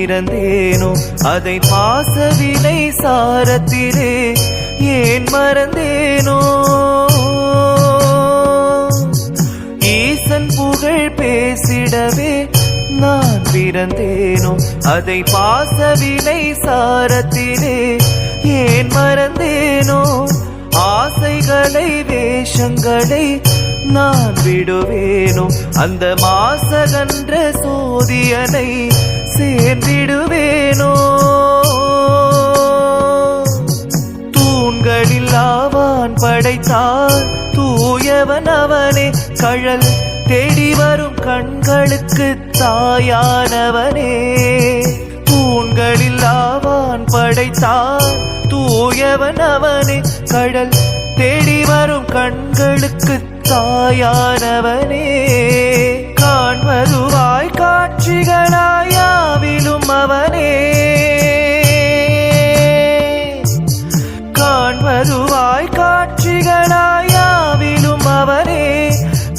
பிறந்தேனோ அதை பாசவினை சாரத்திலே ஏன் மறந்தேனோ? ஈசன் புகழ் பேசிடவே நான் பிறந்தேனோ? அதை பாசவினை சாரத்திலே ஏன் மறந்தேனோ? ஆசைகளை வேஷங்களை நான் விடுவேனோ? அந்த மாசகன்ற சோதியனை சேர்ந்திடுவேனோ? தூண்களில் ஆவான் படைத்தார். தூயவன் அவனே கழல் தேடி வரும் கண்களுக்கு தாயானவனே. தூண்களில் ஆவான் படைத்தார். தூயவன் அவனே கடல் தேடி வரும் கண்களுக்கு தாயானவனே. காண்பதுவாய் சாட்சிகளாயாவிலும் அவனே காண்பதுவாய் காட்சிகளாயாவிலும் அவனே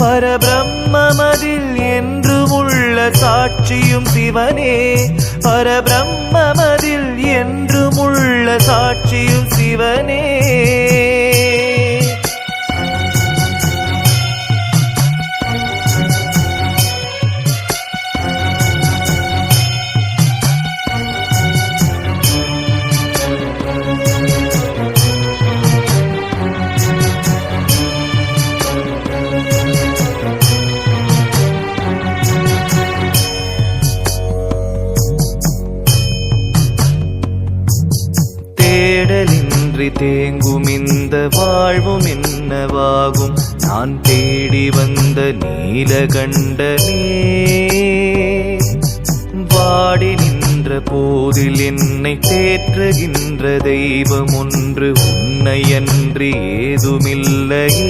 பரபிரம்மதில் என்றும் உள்ள சாட்சியும் சிவனே பரபிரம்மதில் என்றும் உள்ள சாட்சியும் சிவனே நீலகண்டனே வாடி நின்ற போதில் என்னை தேற்றுகின்ற தெய்வம் ஒன்று உன்னையன்றி ஏதுமில்லையே.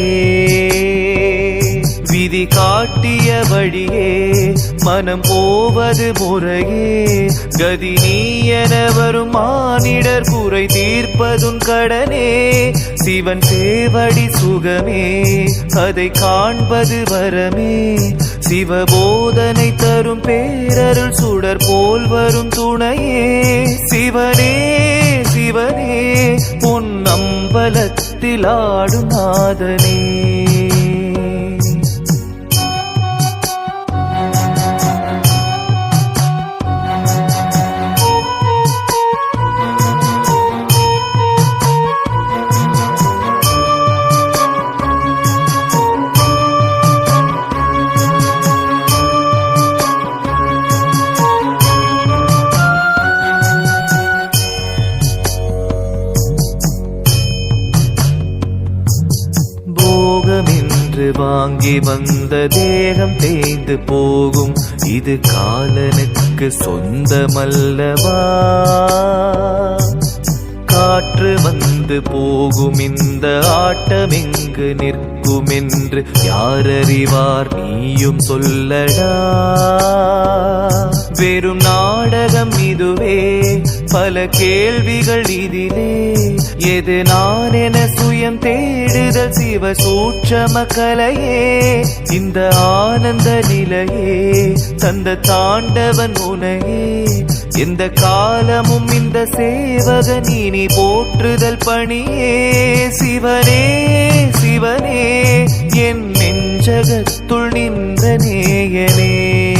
விதி காட்டிய வழியே மனம் போவது முறையே. கதி நீ என வரும் மானிடர் குறை தீர்ப்பதும் கடனே. சிவன் சேவடி சுகமே அதை காண்பது வரமே. சிவபோதனை தரும் பேரருள் சுடர் போல் வரும் துணையே. சிவனே சிவனே உன் அம்பலத்தில் ஆடும் நாதனே. என்று வாங்கி வந்த தேகம் தேய்ந்து போகும். இது காலனுக்கு சொந்தமல்லவா? காற்று வந்து போகும் இந்த ஆட்டம் எங்கு நிற்கும் என்று யார் அறிவார் நீயும் சொல்லடா. வெறும் நாடகம் இதுவே பல கேள்விகள் இதிலே. எது நான் என சுயம் தேடுதல் சிவ சூட்சம கலையே. இந்த ஆனந்த நிலையே தந்த தாண்டவன் உனையே. எந்த காலமும் இந்த சேவகன் இனி போற்றுதல் பணியே. சிவனே சிவனே என் நெஞ்சகத்துள் நின்ற நேயனே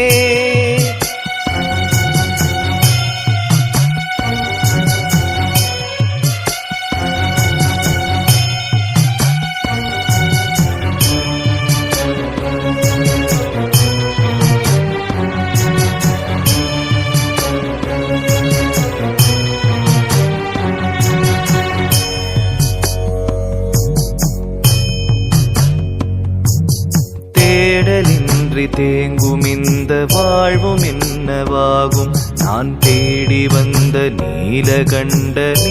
தேடலின்றி தேங்கும் இந்த வாழ்வும் என்னவாகும்? நான் தேடி வந்த நீலகண்டனே.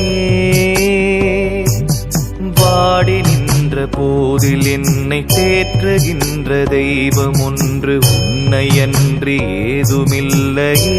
வாடி நின்ற போதில் என்னை தேற்றுகின்ற தெய்வம் ஒன்று உன்னை அன்றி ஏதுமில்லையே.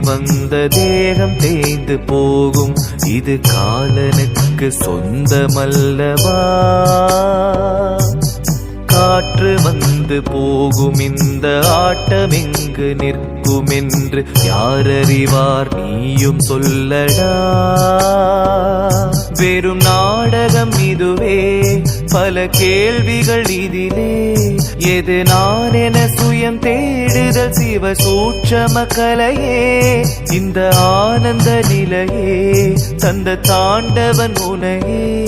வந்த தேகம் தேய்ந்து போகும். இது காலனுக்கு சொந்தமல்லவா? காற்று வந்து போகும். இந்த ஆட்டம் எங்கு நிற்கும் என்று யாரறிவார்? நீயும் சொல்லடா. வெறும் நாடகம் இதுவே. பல கேள்விகள் இதிலே. எது நான் என சுயம் தேடுதல் சிவ சூட்சம கலையே. இந்த ஆனந்த நிலையே தந்த தாண்டவன் உனையே.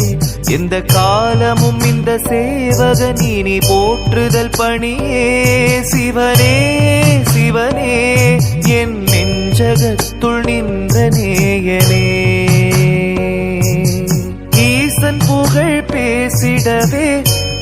எந்த காலமும் இந்த சேவகன் இனி போற்றுதல் பணியே. சிவனே சிவனே என் நெஞ்சகத்துள் நின்ற நேயனே. ஈசன் புகழ் பேசிடவே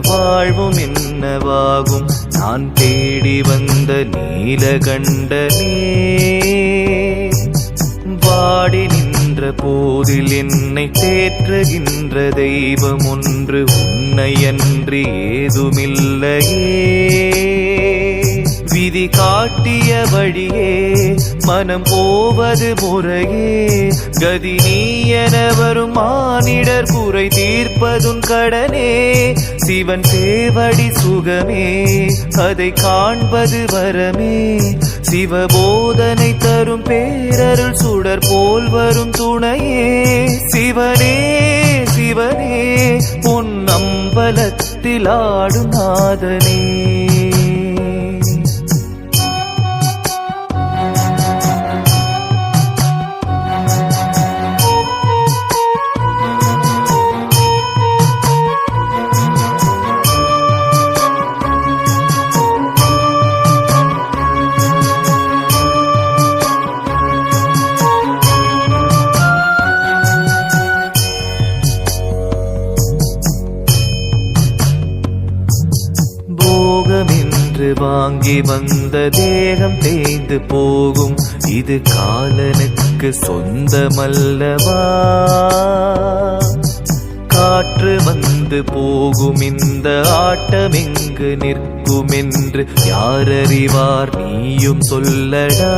வாழ்வும் என்னவாகும்? நான் தேடி வந்த நீலகண்டனே. வாடி நின்ற போதில் என்னை தேற்றுகின்ற தெய்வம் ஒன்று உன்னை அன்றி ஏதுமில்லையே. விதி காட்டிய வழியே மனம் போவது முறையே. கதி நீ என வரும் மானிடர் குறை தீர்ப்பதும் கடனே. சிவன் சேவடி சுகமே அதை காண்பது வரமே. சிவபோதனை தரும் பேரருள் சுடர் போல் வரும் துணையே. சிவனே சிவனே பொன் அம்பலத்தில் ஆடும் நாதனே. வாங்கி வந்த தேகம் தேய்ந்து போகும். இது காலனுக்கு சொந்தமல்லவா? காற்று வந்து போகும் இந்த ஆட்டம் நிற்க நிற்கும் என்று யார் அறிவார் நீயும் சொல்லடா.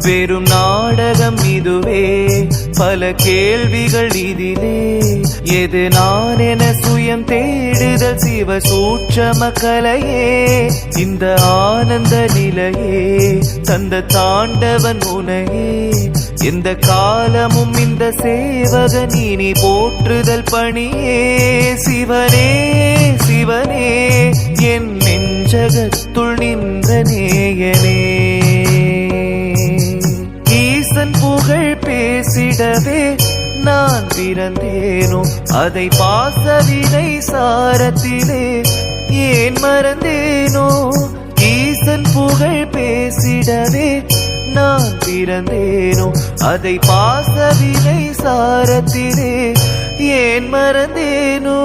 வெறும் நாடகம் இதுவே பல கேள்விகள் இதிலே. எது நான் என சுயம் தேடுதல் சிவ சூட்சம கலையே? இந்த ஆனந்த நிலையே தந்த தாண்டவன் உனையே எந்த காலமும் இந்த சேவகன் இனி போற்றுதல் பணியே. சிவனே சிவனே என் நெஞ்சகத்துள் நின்ற நேயனே. ஈசன் புகழ் பேசிடவே நான் பிறந்தேனோ? அதை பாசவினை சாரத்திலே ஏன் மறந்தேனோ? ஈசன் புகழ் பேசிடவே நான் பிறந்தேனோ அதை பாசவினை சாரத்திலே ஏன் மறந்தேனோ?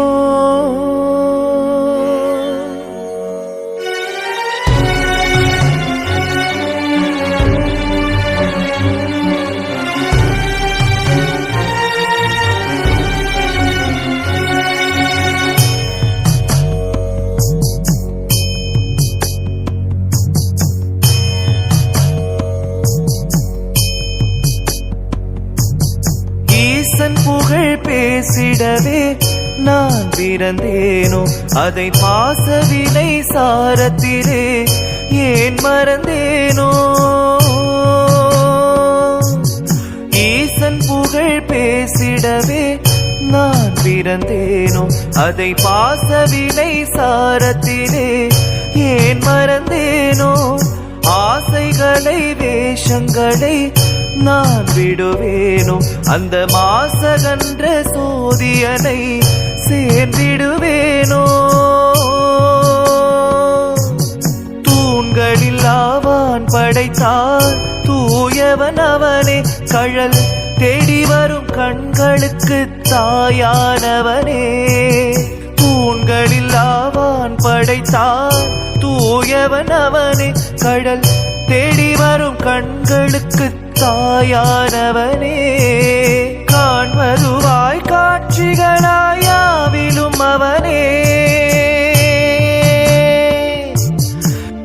பிறந்தேனோ? அதை பாசவினை சாரத்திலே ஏன் மறந்தேனோ? ஈசன் புகழ் பேசிடவே நான் பிறந்தேனோ? அதை பாசவினை சாரத்திலே ஏன் மறந்தேனோ? ஆசைகளை வேஷங்களை நான் விடுவேனோ? அந்த மாசகன்ற சோதியனை சேர்ந்திடுவேனோ? தூண்களில் ஆவான் படைத்தார். தூயவன் அவனே கழல் தேடி வரும் கண்களுக்கு தாயானவனே. தூண்களில் ஆவான் படைத்தார். தூயவன் அவனே கடல் தேடி வரும் கண்களுக்கு தாயானவனே. காண்பதுவாய் காட்சிகளாய அவனே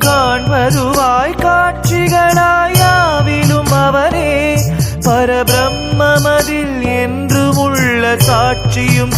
காண்வருவாய் காட்சிகளாயாவிலும் அவனே. பரபிரம்மமதில் என்று உள்ள சாட்சியும்